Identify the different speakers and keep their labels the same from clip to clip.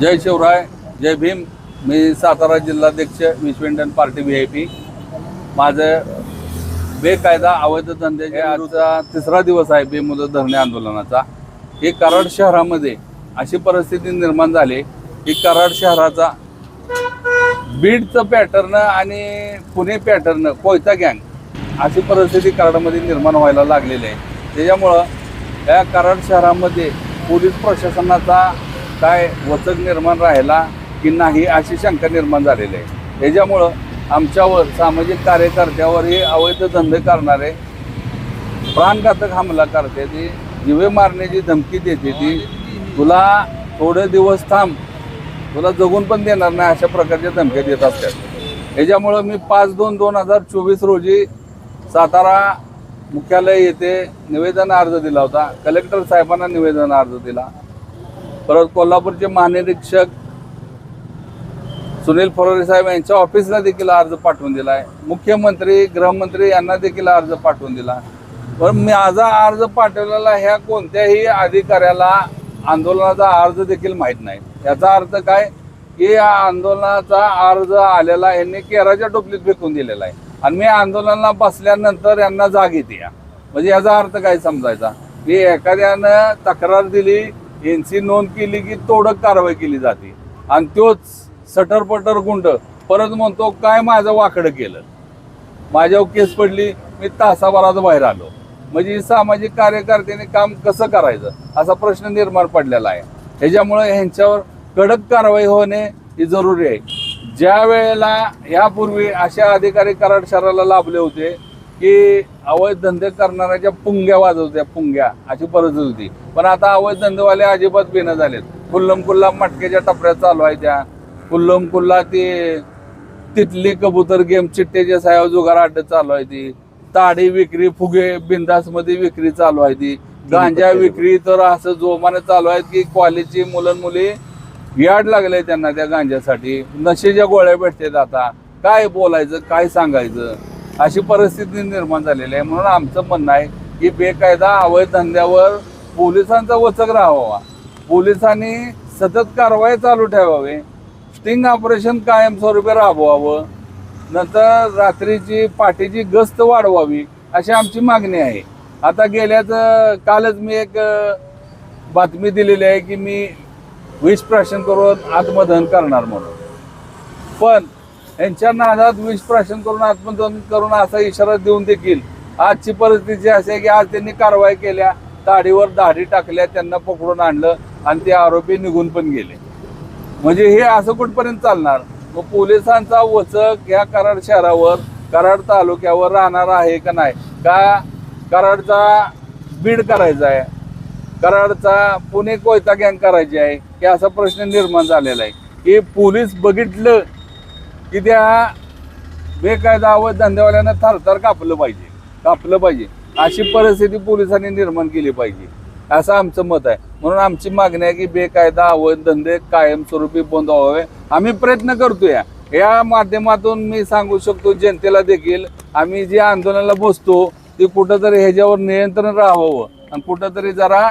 Speaker 1: जय शिवराय जय भीम. मी सातारा जिल्हाध्यक्ष Vishwa Indian party V I P माझं बेकायदा अवैध धंद्याचे आजचा तिसरा दिवस आहे बेमुदत धरणे आंदोलनाचा. हे कराड शहरामध्ये अशी परिस्थिती निर्माण झाली की कराड शहराचा बीडचं पॅटर्न आणि पुणे पॅटर्न कोयता गँग अशी परिस्थिती कराडमध्ये निर्माण व्हायला लागलेली आहे. त्याच्यामुळं या कराड शहरामध्ये पोलीस प्रशासनाचा काय वचक निर्माण राहिला की नाही अशी शंका निर्माण झालेली आहे. त्याच्यामुळं आमच्यावर सामाजिक कार्यकर्त्यावर हे अवैध धंदे करणारे प्राणघातक हमला करते ती दिवे मारण्याची धमकी देते ती तुला थोडे दिवस थांब तुला जगून पण देणार नाही अशा प्रकारच्या धमक्या देत असतात. याच्यामुळं मी पाच दोन दोन हजार चोवीस रोजी सातारा मुख्यालय येथे निवेदन अर्ज दिला होता. कलेक्टर साहेबांना निवेदन अर्ज दिला. परत कोल्हापूरचे महानिरीक्षक सुनील फरोरे साहेब यांच्या ऑफिसला देखील अर्ज पाठवून दिला आहे मुख्यमंत्री गृहमंत्री यांना देखील अर्ज पाठवून दिला. पण माझा अर्ज पाठवलेला ह्या कोणत्याही अधिकाऱ्याला आंदोलनाचा अर्ज देखील माहीत नाही. याचा अर्थ काय? की या आंदोलनाचा अर्ज आलेला यांनी केराच्या टोपलीत फेकून दिलेला आहे. आणि मी आंदोलनाला बसल्यानंतर यांना जाग येते या. म्हणजे याचा अर्थ काय समजायचा? की एखाद्यानं तक्रार दिली यांची नोंद केली की तोडक कारवाई केली जाते. आणि तोच सटरपटर गुंड परत म्हणतो काय माझं वाकडं केलं? माझ्यावर केस पडली मी तासाभरात बाहेर आलो. म्हणजे सामाजिक कार्यकर्त्यांनी काम कसं करायचं असा प्रश्न निर्माण पडलेला आहे. ह्याच्यामुळे ह्यांच्यावर कडक कारवाई होणे ही जरुरी आहे. ज्या वेळेला यापूर्वी अशा अधिकारी कराड शहराला लाभले होते की अवैध धंदे करणाऱ्याच्या पुंग्या वाजवत्या पुंग्या अशी परिस्थिती होती. पण आता अवैध धंदेवाले अजिबात बेनं झालेत. कुल्लम कुल्ला मटक्याच्या टपऱ्या चालू आहे त्या. कुल्लम कुल्ला ते तिथली कबूतर गेम चिट्टेच्या साया जुगार अड्डे चालू आहे ती. ताडी विक्री फुगे बिंदासमध्ये विक्री चालू आहे ती. गांजा विक्री तर असं जोमाने चालू आहेत की कॉलेजची मुलं मुली याड लागले त्यांना त्या गांजासाठी. नशेच्या गोळ्या भेटतात आता. काय बोलायचं काय सांगायचं? अशी परिस्थिती निर्माण झालेली आहे. म्हणून आमचं म्हणणं आहे की बेकायदा अवैध धंद्यावर पोलिसांचा वचक राहावा. पोलिसांनी सतत कारवाई चालू ठेवावी. स्टिंग ऑपरेशन कायमस्वरूपी राबवावं. नंतर रात्रीची पाठीची गस्त वाढवावी अशी आमची मागणी आहे. आता गेल्याच कालच मी एक बातमी दिलेली आहे की मी विष प्राशन करून आत्मदहन करणार म्हणून. पण यांच्या नादात विष प्राशन करून आत्मदहन करून असा इशारा देऊन देखील आजची परिस्थिती अशी आहे की आज त्यांनी कारवाई केल्या दाढीवर दाढी टाकल्या त्यांना पकडून आणलं आणि ते आरोपी निघून पण गेले. म्हणजे हे असं कुठपर्यंत चालणार? मग पोलिसांचा वचक या कराड शहरावर कराड तालुक्यावर राहणार आहे का नाही? का कराडचा बीड करायचा आहे? कराडचा पुणे कोयता गँग करायची आहे? की असा प्रश्न निर्माण झालेला आहे. की पोलीस बघितलं की त्या बेकायदा अवैध धंदेवाल्यांना थरथर कापलं पाहिजे कापलं पाहिजे. अशी परिस्थिती पोलिसांनी निर्माण केली पाहिजे. असं आमचं मत आहे. म्हणून आमची मागणी आहे की बेकायदा अवैध धंदे कायमस्वरूपी बंद व्हावे. आम्ही प्रयत्न करतोय. या माध्यमातून मी सांगू शकतो जनतेला देखील आम्ही जे आंदोलनाला बसतो ते कुठंतरी ह्याच्यावर नियंत्रण राहावं. आणि कुठंतरी जरा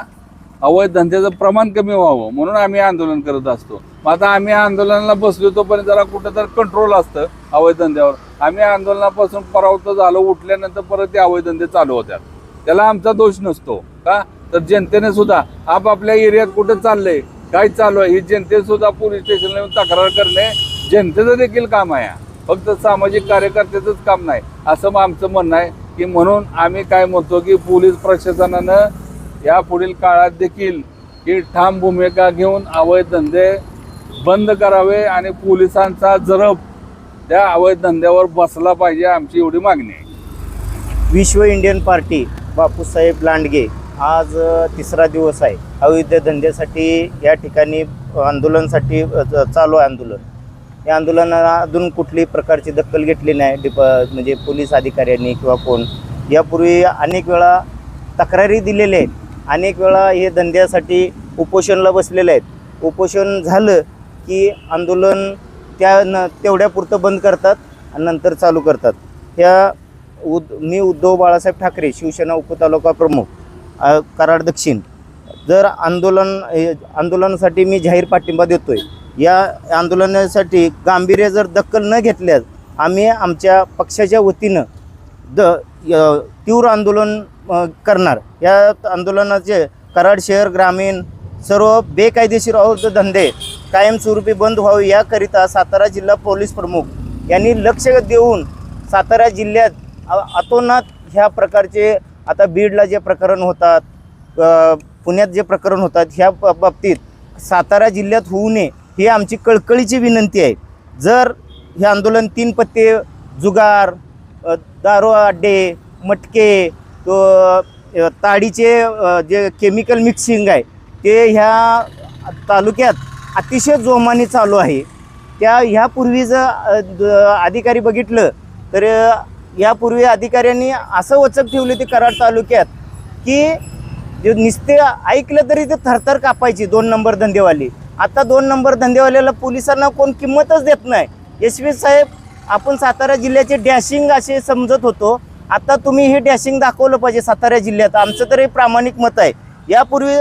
Speaker 1: अवैध धंद्याचं प्रमाण कमी व्हावं म्हणून आम्ही आंदोलन करत असतो. मग आता आम्ही आंदोलनाला बसलो तोपर्यंत जरा कुठं तर कंट्रोल असतं अवैध धंद्यावर. आम्ही आंदोलनापासून परावृत्त झालो उठल्यानंतर परत ते अवैध धंदे चालू होतात. त्याला आमचा दोष नसतो का? तर जनतेने सुद्धा आपापल्या एरियात कुठं चाललंय काय चालू आहे ही जनते सुद्धा पोलीस स्टेशनला येऊन तक्रार करणे जनतेचं देखील काम आहे. फक्त सामाजिक कार्यकर्त्याचंच काम नाही. असं मग आमचं म्हणणं आहे की म्हणून आम्ही काय म्हणतो की पोलीस प्रशासनानं या पुढील काळात देखील ही ठाम भूमिका घेऊन अवैध धंदे बंद करावे आणि पोलिसांचा जरब त्या अवैध धंद्यावर बसला पाहिजे आमची एवढी मागणी आहे.
Speaker 2: विश्व इंडियन पार्टी बापूसाहेब लांडगे आज तिसरा दिवस आहे. अवैध धंद्यासाठी या ठिकाणी आंदोलनासाठी चालू आहे आंदोलन. या आंदोलनाला अजून कुठलीही प्रकारची दखल घेतली नाही डिप म्हणजे पोलीस अधिकाऱ्यांनी किंवा कोण. यापूर्वी अनेक वेळा तक्रारी दिलेल्या आहेत. अनेक वेळा हे धंद्यासाठी उपोषणला बसलेले आहेत. उपोषण झालं की आंदोलन त्या न तेवढ्यापुरतं बंद करतात आणि नंतर चालू करतात. ह्या उद मी उद्धव बाळासाहेब ठाकरे शिवसेना उपतालुका प्रमुख कराड दक्षिण जर आंदोलन आंदोलनासाठी मी जाहीर पाठिंबा देतो आहे या आंदोलनासाठी गांभीर्य जर दखल न घेतल्यास आम्ही आमच्या पक्षाच्या वतीनं द य- तीव्र आंदोलन करणार. या आंदोलनाचे कराड शहर ग्रामीण सर्व बेकायदेशीर अवैध धंदे कायमस्वरूपी बंद व्हावे याकरिता सातारा जिल्हा पोलीस प्रमुख यांनी लक्ष देऊन सातारा जिल्ह्यात अतोनात ह्या प्रकारचे आता बीडला जे प्रकरण होतात पुण्यात जे प्रकरण होतात ह्या बाबतीत सातारा जिल्ह्यात होऊ नये ही आमची कळकळीची विनंती आहे. जर हे आंदोलन तीन पत्ते जुगार दारू अड्डे मटके ताडीचे जे केमिकल मिक्सिंग आहे ते ह्या तालुक्यात अतिशय जोमाने चालू आहे. त्या ह्यापूर्वी जर अधिकारी बघितलं तर यापूर्वी अधिकाऱ्यांनी असं वचक ठेवले होते कराड तालुक्यात की जे नुसते ऐकलं तरी ते थरथर कापायची दोन नंबर धंदेवाली. आता दोन नंबर धंदेवाल्याला पोलिसांना कोण किंमतच देत नाही. यशवी साहेब आपण सातारा जिल्ह्याचे डॅशिंग असे समजत होतो. आता तुम्ही हे डॅशिंग दाखवलं पाहिजे सातारा जिल्ह्यात. आमचं तरी प्रामाणिक मत आहे. यापूर्वी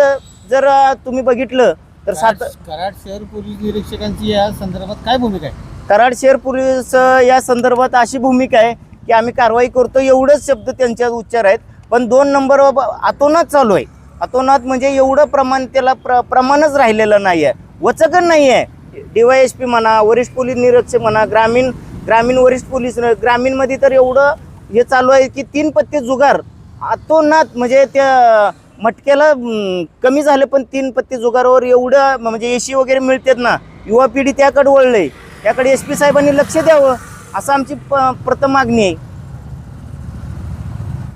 Speaker 2: जर तुम्ही बघितलं तर सात
Speaker 3: कराड शहर पोलीस निरीक्षकांची या संदर्भात काय भूमिका आहे?
Speaker 2: कराड शहर पोलीस या संदर्भात अशी भूमिका आहे की आम्ही कारवाई करतो एवढंच शब्द त्यांच्या उच्चार आहेत. पण दोन नंबर अतोनात चालू आहे. अतोनात म्हणजे एवढं प्रमाण त्याला प्र प्रमाणच राहिलेलं नाही आहे वचकच नाही आहे डी वाय एस पी म्हणा वरिष्ठ पोलीस निरीक्षक म्हणा ग्रामीण ग्रामीण वरिष्ठ पोलीस ग्रामीणमध्ये तर एवढं हे चालू आहे की तीन पत्ते जुगार. आतोनात म्हणजे त्या मटक्याला कमी झालं पण तीन पत्ते जुगारावर एवढं म्हणजे एसी वगैरे मिळतात ना युवा पिढी त्याकडे वळलंय. त्याकडे एस पी साहेबांनी लक्ष द्यावं असं आमची प प्रथम मागणी आहे.